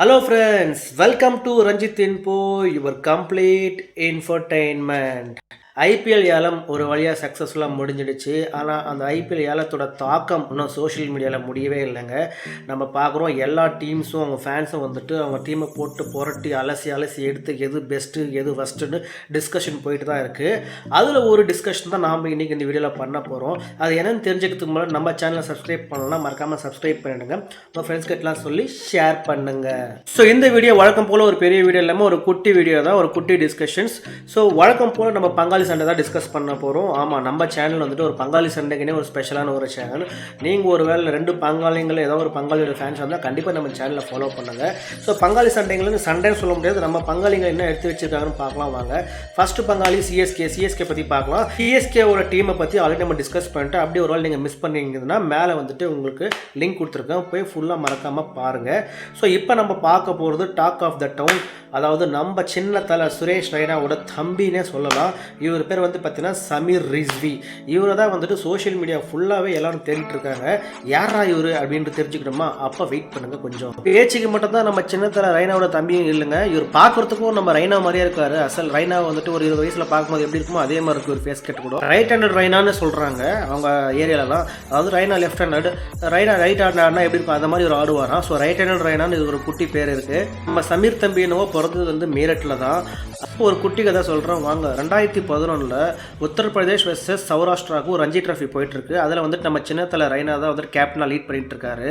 hello friends welcome to Ranjith info your complete infotainment IPL ஏலம் ஒரு வழியாக சக்ஸஸ்ஃபுல்லாக முடிஞ்சிடுச்சு. ஆனால் அந்த ஐபிஎல் ஏலத்தோட தாக்கம் இன்னும் சோஷியல் மீடியாவில் முடியவே இல்லைங்க. நம்ம பார்க்குறோம் எல்லா டீம்ஸும் அவங்க ஃபேன்ஸும் வந்துட்டு அவங்க டீமை போட்டு புரட்டி அலசி அலசி எடுத்து எது பெஸ்ட்டு எது ஃபஸ்ட்டுன்னு டிஸ்கஷன் போயிட்டு தான் இருக்குது அதில் ஒரு டிஸ்கஷன் தான் நாம் இன்றைக்கி இந்த வீடியோவில் பண்ண போகிறோம் அது என்னென்னு தெரிஞ்சுக்கிறதுக்கு முன்னாடி நம்ம சேனலை சப்ஸ்கிரைப் பண்ணலாம் மறக்காமல் சப்ஸ்கிரைப் பண்ணிடுங்க. உங்கள் ஃப்ரெண்ட்ஸ் கிட்டலாம் சொல்லி ஷேர் பண்ணுங்கள் ஸோ இந்த வீடியோ வழக்கம் போல் ஒரு பெரிய வீடியோ இல்லாமல் ஒரு குட்டி வீடியோ தான் ஒரு குட்டி டிஸ்கஷன்ஸ் ஸோ வழக்கம் போல் நம்ம பங்காளி சண்டை தான் டிஸ்கஸ் பண்ண போகிறோம் ஆமாம் நம்ம சேனல் வந்துட்டு ஒரு பங்காளி சண்டைக்குனே ஒரு ஸ்பெஷலான ஒரு சேனல் நீங்கள் ஒரு வேளை ரெண்டு பங்காளிகள் ஏதோ ஒரு பங்காளியோட ஃபேன்ஸ் வந்தால் கண்டிப்பாக நம்ம சேனலை ஃபாலோ பண்ணுங்கள் ஸோ பங்காளி சண்டைங்களுக்கு சண்டைன்னு சொல்ல முடியாது. நம்ம பங்காளிங்க என்ன எடுத்து வச்சிருக்காங்கன்னு பார்க்கலாம் வாங்க. ஃபஸ்ட்டு பங்காளி சிஎஸ்கே சிஎஸ்கே பற்றி பார்க்கலாம். சிஎஸ்கேவோட டீமை பற்றி ஆல்ரெடி நம்ம டிஸ்கஸ் பண்ணிட்டு அப்படியே ஒரு வேளை நீங்கள் மிஸ் பண்ணிங்கன்னா மேலே வந்துட்டு உங்களுக்கு லிங்க் கொடுத்துருக்கேன். போய் ஃபுல்லாக மறக்காமல் பாருங்கள் ஸோ இப்போ நம்ம பார்க்க போகிறது டாக் ஆஃப் த டவுன் அதாவது நம்ம சின்ன தலை சுரேஷ் ரெய்னாவோட தம்பினே சொல்லலாம். இவர் பேர் வந்து பார்த்தீங்கன்னா சமீர் ரிஸ்வி. இவரை தான் வந்துட்டு சோஷியல் மீடியா ஃபுல்லாகவே எல்லாரும் தேடிட்டு இருக்காங்க யாரா இவர் அப்படின்ட்டு தெரிஞ்சுக்கணுமா? அப்போ வெயிட் பண்ணுங்க கொஞ்சம். பேச்சுக்கு மட்டும் தான் நம்ம சின்ன தலை ரெய்னாவோட தம்பியும் இல்லைங்க. இவர் பார்க்குறதுக்கும் நம்ம ரெய்னா மாதிரியே இருக்காரு. அசல் ரெய்னா வந்துட்டு ஒரு இருபது வயசில் பார்க்கும்போது எப்படி இருக்குமோ அதே மாதிரி இருக்கு ஒரு ஃபேஸ் கட் கூட. ரைட் ஹேண்டட் ரெய்னான்னு சொல்கிறாங்க அவங்க ஏரியாலலாம். அதாவது Raina left handed Raina right ஹேண்டட்னா எப்படி இருக்கும்? அந்த மாதிரி ஒரு ஆடுவாராம். ஸோ ரைட் ஹேண்டட் ரைனான்னு இது ஒரு குட்டி பேர் இருக்குது நம்ம சமீர் தம்பி என்னவோ பிறந்தது வந்து மீரட்டில் தான் ஒரு குட்டி கதை சொல்கிறோம் வாங்க. ரெண்டாயிரத்தி பதினொன்றில் உத்தரப்பிரதேஷ் வெர்சஸ் சௌராஷ்டிராவுக்கு ஒரு ரஞ்சி ட்ராஃபி போயிட்டுருக்கு. அதில் வந்துட்டு நம்ம சின்னத்தில் ரைனா தான் வந்துட்டு கேப்டனாக லீட் பண்ணிட்டு இருக்காரு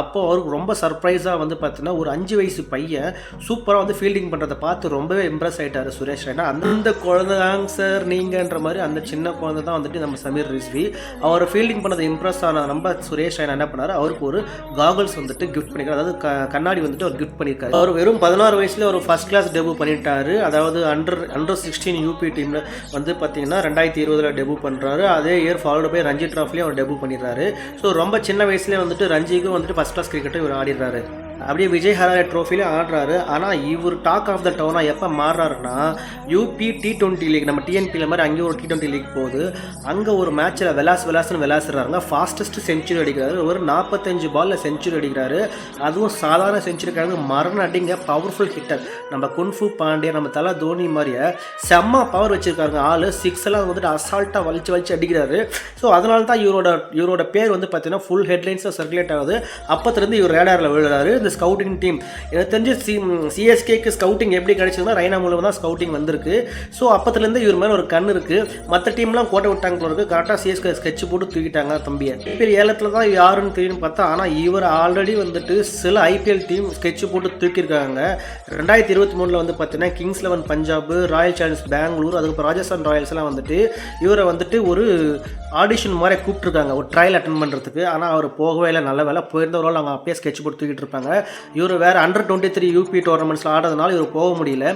அப்போது அவருக்கு ரொம்ப சர்ப்ரைஸாக வந்து பார்த்தீங்கன்னா ஒரு அஞ்சு வயசு பையன் சூப்பராக வந்து ஃபீல்டிங் பண்ணுறதை பார்த்து ரொம்பவே இம்ப்ரெஸ் ஆகிட்டாரு சுரேஷ் ரைனா. அந்த குழந்தை தாங்க சார் நீங்கன்ற மாதிரி அந்த சின்ன குழந்தை தான் வந்துட்டு நம்ம சமீர் ரிஸ்வி. அவர் ஃபீல்டிங் பண்ணது இம்ப்ரெஸ் ஆன நம்ம சுரேஷ் ரைனா என்ன பண்ணார்? அவருக்கு ஒரு காகல்ஸ் வந்துட்டு கிஃப்ட் பண்ணிக்கிறார் அதாவது கண்ணாடி வந்துட்டு அவர் கிஃப்ட் பண்ணியிருக்காரு. அவர் வெறும் பதினாறு வயசுல ஒரு ஃபர்ஸ்ட் கிளாஸ் டெபு பண்ணிட்டாரு. அதாவது அண்டர் அண்டர் சிக்ஸ்டீன் யூபி டீமில் வந்து பார்த்தீங்கன்னா ரெண்டாயிரத்தி இருபதுல டெபு பண்ணுறாரு அதே இயர் ஃபாலோடு போய் ரஞ்சி ட்ராஃபிலையும் அவர் டெபு பண்ணிடுறாரு. ஸோ ரொம்ப சின்ன வயசுலேயே வந்துட்டு ரஞ்சிக்கும் வந்துட்டு ஃபஸ்ட் கிளாஸ் கிரிக்கெட்டை இவர் ஆடிடுறாரு. அப்படியே விஜய் ஹராரே ட்ரோஃபிலே ஆடுறாரு. ஆனால் இவர் டாக் ஆஃப் த டவுனாக எப்போ மாறுறாருன்னா யூபி டி டுவெண்ட்டி லீக் நம்ம டிஎன்பியில் மாதிரி அங்கேயும் ஒரு டி டுவெண்ட்டி லீக் போகுது. அங்கே ஒரு மேட்ச்சில் விளாஸ் விளாஸ்னு விளாசுறாருங்க. ஃபாஸ்டஸ்ட் செஞ்சுரி அடிக்கிறாரு. ஒரு நாற்பத்தஞ்சு பாலில் செஞ்சுரி அடிக்கிறாரு. அதுவும் சாதாரண செஞ்சுரி கிடையாது மரண அடிங்க பவர்ஃபுல் ஹிட்டர் நம்ம குன்ஃபு பாண்டியா நம்ம தலை தோனி மாதிரியே செம்ம பவர் வச்சுருக்காருங்க ஆள். சிக்ஸ் எல்லாம் வந்துட்டு அசால்ட்டாக வலிச்சு வலிச்சு அடிக்கிறாரு. ஸோ அதனால தான் இவரோட இவரோட பேர் வந்து பார்த்தீங்கன்னா ஃபுல் ஹெட்லைன்ஸாக சர்க்குலேட் ஆகுது. அப்பத்துலேருந்து இவர் ரேடாரில் விழுறாரு. இந்த ஸ்கவுட்டிங் டீம் எனக்கு தெரிஞ்சு சி சிஎஸ்கேக்கு ஸ்கவுட்டிங் எப்படி கிடைச்சதுன்னா ரைனா மூலமாக தான் ஸ்கவுட்டிங் வந்திருக்கு. ஸோ அப்பத்துலேருந்து இவர் மேலே ஒரு கண் இருக்குது மற்ற டீம்லாம் கோட்டை விட்டாங்க இருக்குது கரெக்டாக சிஎஸ்கே ஸ்கெட்ச் போட்டு தூக்கிட்டாங்க தம்பியை. இப்போ ஏலத்தில் தான் யாருன்னு தெரியும்னு பார்த்தா ஆனால் இவர் ஆல்ரெடி வந்துட்டு சில ஐபிஎல் டீம் ஸ்கெட்ச் போட்டு தூக்கியிருக்காங்க. ரெண்டாயிரத்தி இருபத்தி மூணில் வந்து பார்த்தீங்கன்னா kings eleven Punjab royal challenge Bangalore அதுக்கப்புறம் ராஜஸ்தான் ராயல்ஸ்லாம் வந்துட்டு இவரை வந்துட்டு ஒரு ஆடிஷன் மாதிரி கூப்பிட்டுருக்காங்க. ஒரு ட்ரையல் அட்டன் பண்ணுறதுக்கு ஆனால் அவர் போகவே இல்லை. நல்ல வேலை போயிருந்தவரால் அவங்க அப்பயே ஸ்கெட்ச் போட்டு தூக்கிட்டு இருப்பாங்க. இவர் வேறு அண்டர் டுவெண்ட்டி த்ரீ யூபி டோர்னமெண்ட்ஸில் ஆடுறதுனால இவர் போக முடியல.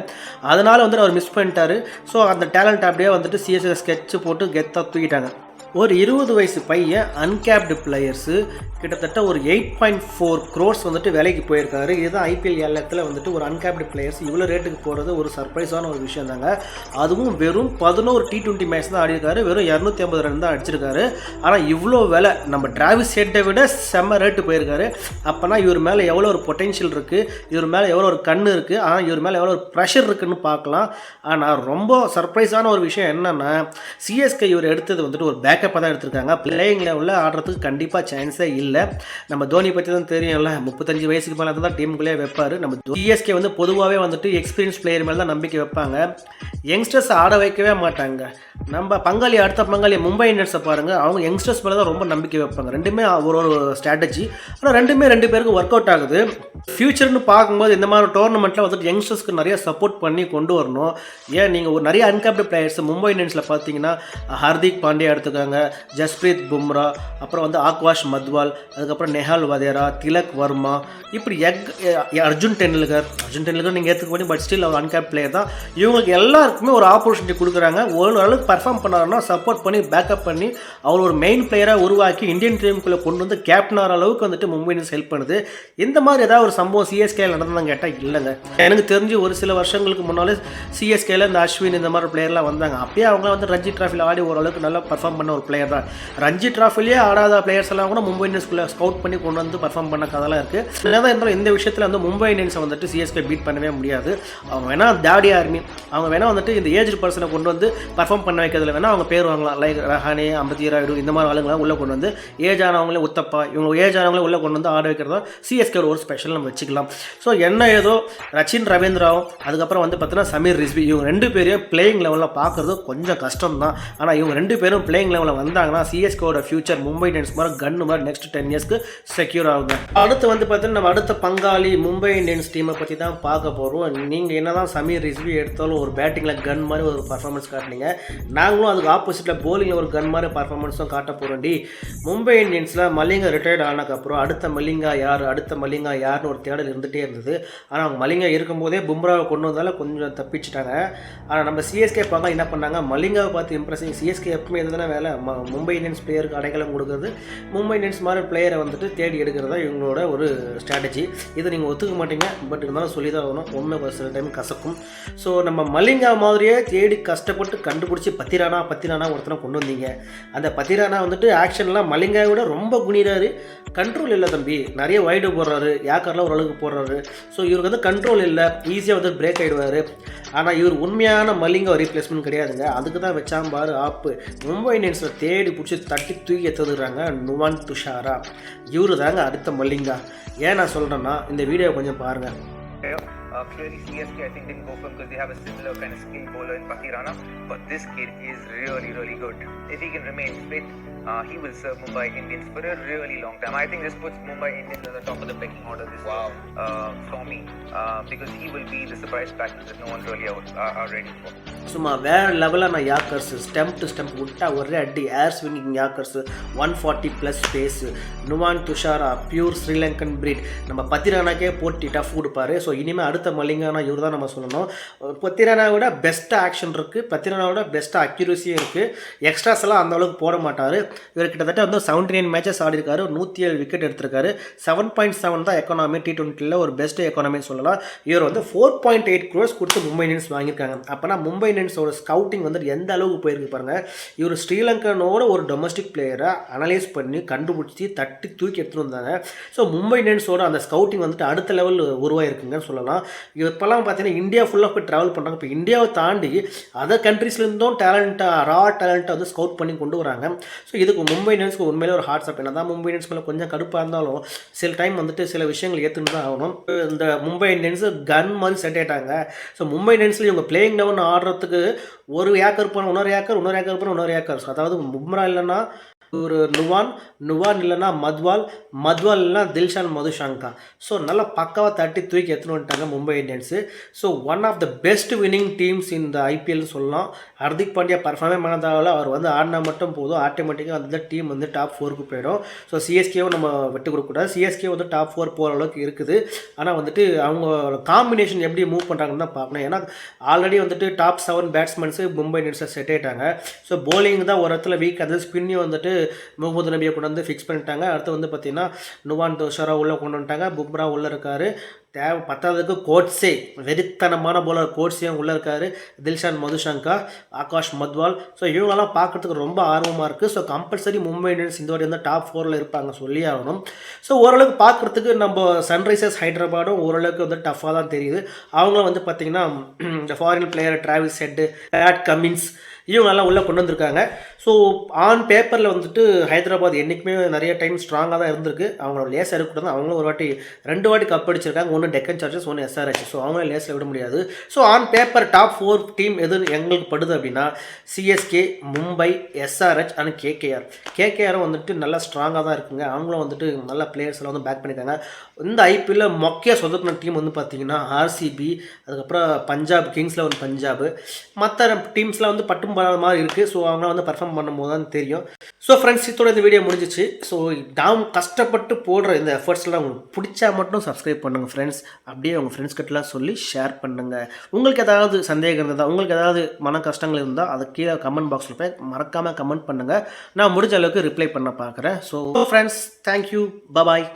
அதனால் வந்துட்டு அவர் மிஸ் பண்ணிட்டார். ஸோ அந்த டேலண்ட் அப்படியே வந்துட்டு சிஎஸ்எஸ் ஸ்கெட்ச் போட்டு கெத்தாக தூக்கிட்டாங்க. ஒரு இருபது வயசு பையன் அன்கேப்டு பிளேயர்ஸு கிட்டத்தட்ட ஒரு எயிட் பாயிண்ட் ஃபோர் க்ரோர்ஸ் வந்துட்டு விலைக்கு போயிருக்காரு. இதுதான் ஐபிஎல் ஏலத்தில் வந்துட்டு ஒரு அன்கேப்டு பிளேயர்ஸ் இவ்வளோ ரேட்டுக்கு போகிறது ஒரு சர்ப்ரைஸான ஒரு விஷயம் தாங்க. அதுவும் வெறும் பதினோரு டி டுவெண்ட்டி மேட்ச் தான் ஆடிருக்காரு வெறும் இரநூத்தி ஐம்பது ரன் தான் அடிச்சிருக்காரு. ஆனால் இவ்வளோ விலை நம்ம டிராவிஸ் ஹெட்டை விட செம்ம ரேட்டு போயிருக்காரு. அப்போனா இவர் மேலே எவ்வளோ ஒரு பொட்டென்ஷியல் இருக்குது இவர் மேலே எவ்வளோ ஒரு கண் இருக்குது ஆனால் இவர் மேலே எவ்வளோ ஒரு ப்ரெஷர் இருக்குன்னு பார்க்கலாம். ஆனால் ரொம்ப சர்ப்ரைஸான ஒரு விஷயம் என்னென்னா சிஎஸ்கே இவர் எடுத்தது வந்துட்டு ஒரு பேக் பேக்கப்பாக தான் எடுத்திருக்காங்க. பிளேயிங் லெவலில் ஆடுறதுக்கு கண்டிப்பாக சான்ஸே இல்லை. நம்ம தோனி பற்றி தான் தெரியும்ல. முப்பத்தஞ்சு வயசுக்கு மேலே தான் டீமுக்குள்ளே வைப்பார். நம்ம சிஎஸ்கே வந்து பொதுவாகவே வந்துட்டு எக்ஸ்பீரியன்ஸ் பிளேயர் மேலே தான் நம்பிக்கை வைப்பாங்க. யங்ஸ்டர்ஸ் ஆட வைக்கவே மாட்டாங்க. நம்ம பங்காளி அடுத்த பங்காளி மும்பை இந்தியன்ஸை பாருங்கள் அவங்க யங்ஸ்டர்ஸ் மேலே தான் ரொம்ப நம்பிக்கை வைப்பாங்க. ரெண்டுமே ஒரு ஒரு ஸ்ட்ராட்டஜி ஆனால் ரெண்டுமே ரெண்டு பேருக்கு ஒர்க் அவுட் ஆகுது ஃப்யூச்சர்னு பார்க்கும்போது இந்த மாதிரி டோர்னமெண்ட்டில் வந்துட்டு யங்ஸ்டர்ஸ்க்கு நிறைய சப்போர்ட் பண்ணி கொண்டு வரணும். ஏன்? நீங்கள் ஒரு நிறைய அன்கேப்டு பிளேயர்ஸ் மும்பை இந்தியன்ஸில் பார்த்தீங்கன்னா ஹர்திக் பாண்டியா எடுத்துக்காங்க ஜஸ்பிரீத் பும்ரா அப்புறம் வந்து ஆக்வாஷ் மத்வால் அதுக்கப்புறம் நெஹால் வதேரா திலக் வர்மா இப்படி எக் அர்ஜுன் டெண்டுல்கர். அர்ஜுன் டெண்டுல்கர் நீங்கள் ஏற்றுக்க முடியும் பட் ஸ்டில் அவர் அன்கேப் பிளேயர் தான். இவங்களுக்கு எல்லாருக்குமே ஒரு ஆப்பர்ச்சுனிட்டி கொடுக்குறாங்க. ஓரளவுக்கு பர்ஃபார்ம் பண்ணாருன்னா சப்போர்ட் பண்ணி பேக்கப் பண்ணி அவர் ஒரு மெயின் பிளேயராக உருவாக்கி இந்தியன் டீமுக்குள்ளே கொண்டு வந்து கேப்டன் ஆகிற அளவுக்கு வந்துட்டு மும்பை இந்தியன்ஸ் ஹெல்ப் பண்ணுது. இந்த மாதிரி ஏதாவது ஒரு ஒரு சம்பவம் சிஎஸ்கேல நடந்ததான்னு கேட்டால் இல்லைங்க. எனக்கு தெரிஞ்சு ஒரு சில வருஷங்களுக்கு முன்னாலே சிஎஸ்கேல இந்த அஸ்வின் இந்த மாதிரி பிளேயர்லாம் வந்தாங்க. அப்பயே அவங்க வந்து ரஞ்சி டிராஃபியில் ஆடி ஓரளவுக்கு நல்லா பர்ஃபார்ம் பண்ண ஒரு பிளேயர் தான். ரஞ்சி டிராஃபிலேயே ஆடாத பிளேயர்ஸ் எல்லாம் கூட மும்பை இந்தியன்ஸ்குள்ளே ஸ்கவுட் பண்ணி கொண்டு வந்து பர்ஃபார்ம் பண்ண கதெல்லாம் இருக்குது என்னதான் இருந்தாலும் இந்த விஷயத்தில் வந்து மும்பை இந்தியன்ஸை வந்துட்டு சிஎஸ்கே பீட் பண்ணவே முடியாது. அவங்க வேணால் தாடி ஆர்மி அவங்க வேணால் வந்துட்டு இந்த ஏஜ் பர்சனை கொண்டு வந்து பர்ஃபார்ம் பண்ண வைக்கிறதுல வேணால் அவங்க பேர் வாங்கலாம். லைக் ரஹானே அம்பத்தி ராயுடு இந்த மாதிரி ஆளுங்களாம் உள்ளே கொண்டு வந்து ஏஜ் ஆனவங்களே உத்தப்பா இவங்க ஏஜ் ஆனவங்களே உள்ளே கொண்டு வந்து ஆட வைக்கிறதா சிஎஸ்கே ஒரு ஸ்பெஷல் நம்ம வச்சுக்கலாம். ஸோ என்ன ஏதோ ரச்சின் ரவீந்திராவும் அதுக்கப்புறம் வந்து பார்த்தீங்கன்னா சமீர் ரிஸ்வி இவங்க ரெண்டு பேரையும் பிளேயிங் லெவலில் பார்க்குறது கொஞ்சம் கஷ்டம் தான் ஆனால் இவங்க ரெண்டு பேரும் பிளேயிங் லெவலில் வந்தாங்கன்னா சிஎஸ்கோட ஃபியூச்சர் மும்பை இந்தியன்ஸ் மாதிரி கன்னு மாதிரி நெக்ஸ்ட் டென் இயர்ஸ்க்கு செக்யூர் ஆகுங்க. அடுத்து வந்து பார்த்தீங்கன்னா நம்ம அடுத்த பங்காளி மும்பை இந்தியன்ஸ் டீமை பற்றி தான் பார்க்க போகிறோம் நீங்கள் என்ன தான் சமீர் ரிஸ்வி எடுத்தாலும் ஒரு பேட்டிங்கில் கன் மாதிரி ஒரு பர்ஃபார்மன்ஸ் காட்டினீங்க. நாங்களும் அதுக்கு ஆப்போசிட்டில் போலிங்கில் ஒரு கன் மாதிரி பர்ஃபார்மன்ஸும் காட்ட போகிறோம்டி மும்பை இந்தியன்ஸில் மலிங்கா ரிட்டையர்ட் ஆனதுக்கப்புறம் அடுத்த மலிங்கா யார் அடுத்த மலிங்கா யார்னு ஒரு தேடல் இருந்துகிட்டே இருந்தது. ஆனால் அவங்க மலிங்கா இருக்கும்போதே பும்ராவை கொண்டு வந்தால கொஞ்சம் தப்பிச்சிட்டாங்க. ஆனால் நம்ம சிஎஸ்கே பார்க்க என்ன பண்ணாங்க? மலிங்காவை பார்த்து இம்ப்ரெஸிங் சிஎஸ்கே எப்பவுமே எதுனா வேலை? ம மும்பை இந்தியன்ஸ் பிளேயருக்கு அடைக்கலம் கொடுக்குறது. மும்பை இந்தியன்ஸ் மாதிரி பிளேயரை வந்துட்டு தேடி எடுக்கிறது தான் இவங்களோட ஒரு ஸ்ட்ராட்டஜி இதை நீங்கள் ஒத்துக்க மாட்டீங்க. பட் இருந்தாலும் சொல்லி தான் ஆகணும் ஒன்று சில டைம் கசக்கும். ஸோ நம்ம மல்லிங்கா மாதிரியே தேடி கஷ்டப்பட்டு கண்டுபிடிச்சி பத்திரானா பத்திரானா ஒருத்தனை கொண்டு வந்தீங்க. அந்த பத்திரானா வந்துட்டு ஆக்ஷன்லாம் மலிங்காவை விட ரொம்ப குனிறாரு கண்ட்ரோல் இல்லை தம்பி. நிறைய வைடு போடுறாரு. யாக்கர்லாம் ஓரளவுக்கு போடுறாரு. ஸோ இவருக்கு வந்து கண்ட்ரோல் இல்லை. ஈஸியாக வந்து பிரேக் ஆகிடுவார் ஆனால் இவர் உண்மையான மலிங்கா ரீப்ளேஸ்மெண்ட் கிடையாதுங்க. அதுக்கு தான் வச்சாம் பாரு ஆப்பு. மும்பை இந்தியன்ஸில் தேடி பிடிச்சி தட்டி தூக்கி எடுத்துடுறாங்க நுவான் துஷாரா இவரு தாங்க அடுத்த மல்லிங்கா ஏன் நான் சொல்கிறேன்னா இந்த வீடியோ கொஞ்சம் பாருங்கள் player. Uh, clearly, CSK I think didn't go for him because they have a similar kind of skill bowler in Pakirana. But this kid is really, really good. If he can remain fit, uh, he will serve Mumbai Indians for a really long time. I think this puts Mumbai Indians at the top of the pecking order this wow. uh, for me uh, because he will be the surprise package that no one really are, are, are ready for. சும்மா வேற லெவலான yorkers stump to stump விட்டா ஒரே அடி air swinging yorkers one forty plus pace Nuwan Thushara pure Sri Lankan breed நம்ம பத்திரானாக்கே போட்டி tough கொடுப்பாரு ஸோ இனிமேல் அடுத்த மல்லிங்கானா இவர் தான் நம்ம சொல்லணும் பத்திரானா விட பெஸ்ட் ஆக்ஷன் இருக்குது பத்திரானா விட பெஸ்ட் அக்யூரஸியும் இருக்குது எக்ஸ்ட்ராஸ் எல்லாம் அந்த அளவுக்கு போட மாட்டார் இவர் கிட்டத்தட்ட வந்து செவன்டி நைன் மேட்சஸ் ஆடிருக்காரு. நூற்றி ஏழு விக்கெட் எடுத்திருக்காரு. செவன் பாயிண்ட் செவன் தான் எக்கானமி டி டுவெண்ட்டியில் ஒரு பெஸ்ட் எக்கானமின்னு சொல்லலாம். இவர் வந்து ஃபோர் பாயிண்ட் எயிட் க்ரோஸ் கொடுத்து மும்பை இந்தியன்ஸ் வாங்கியிருக்காங்க. அப்போனா மும்பை இந்தியன்ஸோட ஸ்கவுட்டிங் வந்து எந்த அளவுக்கு போயிருக்கு பாருங்க. இவர் ஸ்ரீலங்கனோட ஒரு டொமஸ்டிக் பிளேயரை அனலைஸ் பண்ணி கண்டுபிடிச்சி தட்டி தூக்கி எடுத்துகிட்டு வந்தாங்க. ஸோ மும்பை இந்தியன்ஸோட அந்த ஸ்கவுட்டிங் வந்துட்டு அடுத்த லெவல் உருவாயிருக்குங்கன்னு சொல்லலாம். இப்போல்லாம் பார்த்தீங்கன்னா இந்தியா ஃபுல்லாக போய் ட்ராவல் பண்ணுறாங்க இப்போ இந்தியாவை தாண்டி அதர் கண்ட்ரீஸ்லேருந்தும் டேலண்ட்டாக ரா டேலண்ட்டை வந்து ஸ்கவுட் பண்ணி கொண்டு வராங்க. ஸோ இதுக்கு மும்பை இந்தியன்ஸ்க்கு உண்மையிலே ஒரு ஹார்ட் அப் என்ன தான் மும்பை இந்தியன்ஸ் மேலே கொஞ்சம் கடுப்பாக இருந்தாலும் சில டைம் வந்துட்டு சில விஷயங்கள் ஏற்றுன்னு தான் ஆகணும். இந்த மும்பை இந்தியன்ஸ் கன் மாதிரி செட் ஆயிட்டாங்க ஸோ மும்பை இந்தியன்ஸில் இவங்க பிளேயிங் லெவன் ஆடுறதுக்கு ஒரு ஏக்கர் போனால் இன்னொரு ஏக்கர் இன்னொரு ஏக்கர் போனால் இன்னொரு ஏக்கர் அதாவது மும்ரா இல்லைன்னா ஒரு நுவான் நுவான் இல்லைன்னா மத்வால் மத்வால் இல்லைனா தில்ஷான் மதுஷாங்கா. ஸோ நல்லா பக்காவாக தட்டி தூக்கி எடுத்துன்னு வந்துட்டாங்க Mumbai Indians. So one of the best winning teams இந்த ஐபிஎல்னு சொல்லலாம். ஹர்திக் பாண்டியா பர்ஃபார்மே பண்ணதாவில் அவர் வந்து ஆடினா மட்டும் போதும். ஆட்டோமேட்டிக்காக அந்த டீம் வந்து டாப் ஃபோருக்கு போயிடும். ஸோ சிஎஸ்கேவும் நம்ம விட்டு கொடுக்கக்கூடாது. சிஎஸ்கே வந்து டாப் ஃபோர் போகிற அளவுக்கு இருக்குது. ஆனால் வந்துட்டு அவங்க காம்பினேஷன் எப்படி மூவ் பண்ணுறாங்கன்னு தான் பார்க்கணும். ஏன்னா ஆல்ரெடி வந்துட்டு டாப் செவன் பேட்ஸ்மேன்ஸு மும்பை இந்தியன்ஸை செட் ஆயிட்டாங்க. ஸோ போலிங் தான் ஒரு இடத்துல வீக் அது ஸ்பின்னையும் வந்துட்டு முகமது நபியை கொண்டு வந்து ஃபிக்ஸ் பண்ணிட்டாங்க. அடுத்து வந்து பார்த்தீங்கன்னா நுவான் தோஷரா உள்ளே கொண்டு வந்துட்டாங்க. பும்ரா உள்ளே இருக்காரு. தேவை பத்தாவதுக்கு கோட்ஸே வெறித்தனமான போலர் கோட்ஸேயும் உள்ளே இருக்காரு. தில்ஷான் மதுஷங்கா ஆகாஷ் மத்வால். ஸோ இவங்களெல்லாம் பார்க்கறதுக்கு ரொம்ப ஆர்வமாக இருக்குது ஸோ கம்பல்சரி மும்பை இந்தியன்ஸ் இந்த வாட்டி வந்து டாப் ஃபோரில் இருப்பாங்க சொல்லி ஆகணும். ஸோ ஓரளவுக்கு பார்க்குறதுக்கு நம்ம சன்ரைசர்ஸ் ஹைதராபாடும் ஓரளவுக்கு வந்து டஃப்பாக தான் தெரியுது. அவங்களும் வந்து பார்த்திங்கன்னா இந்த foreign player Travis Head Pat Cummins இவங்கெல்லாம் உள்ளே கொண்டு வந்திருக்காங்க. ஸோ ஆன் பேப்பரில் வந்துட்டு ஹைதராபாத் என்றைக்குமே நிறைய டைம் ஸ்ட்ராங்காக தான் இருந்திருக்கு. அவங்களோட லேசாக இருக்கக்கூடாது அவங்களும் ஒரு வாட்டி ரெண்டு வாட்டி கப் அடிச்சிருக்காங்க. ஒன்று டெக்கன் சார்ஜஸ் ஒன்று எஸ்ஆர்ஹெச் ஸோ அவங்கள லேஸில் விட முடியாது. So on paper top four team எது எங்களுக்கு படுது அப்படின்னா CSK Mumbai SRH and KKR கேகேஆரும் வந்துட்டு நல்லா ஸ்ட்ராங்காக தான் இருக்குங்க. அவங்களும் வந்துட்டு நல்ல பிளேயர்ஸ் எல்லாம் வந்து பேக் பண்ணியிருக்காங்க. இந்த ஐபிஎல்ல மொக்கையாக சொதப்பின டீம் வந்து பார்த்தீங்கன்னா ஆர்சிபி அதுக்கப்புறம் பஞ்சாப் கிங்ஸில் வந்து பஞ்சாப் மற்ற டீம்ஸ்லாம் வந்து பட்டு பட்டும் மாதிரி இருக்குது ஸோ அவங்க வந்து பர்ஃபார்ம் பண்ணும்போது தான் தெரியும். ஸோ ஃப்ரெண்ட்ஸ் இதோட இந்த வீடியோ முடிஞ்சிச்சு. ஸோ நாம் கஷ்டப்பட்டு போடுற இந்த எஃபர்ட்ஸ்லாம் உங்களுக்கு பிடிச்சா மட்டும் சப்ஸ்கிரைப் பண்ணுங்கள் ஃப்ரெண்ட்ஸ் அப்படியே உங்கள் ஃப்ரெண்ட்ஸ் கிட்டலாம் சொல்லி ஷேர் பண்ணுங்கள் உங்களுக்கு ஏதாவது சந்தேகம் இருந்தால் உங்களுக்கு ஏதாவது மன கஷ்டங்கள் இருந்தால் அதை கீழே கமெண்ட் பாக்ஸில் போய் மறக்காமல் கமெண்ட் பண்ணுங்கள் நான் முடிஞ்ச அளவுக்கு ரிப்ளை பண்ண பார்க்குறேன் ஸோ ஃப்ரெண்ட்ஸ் தேங்க்யூ பபாய்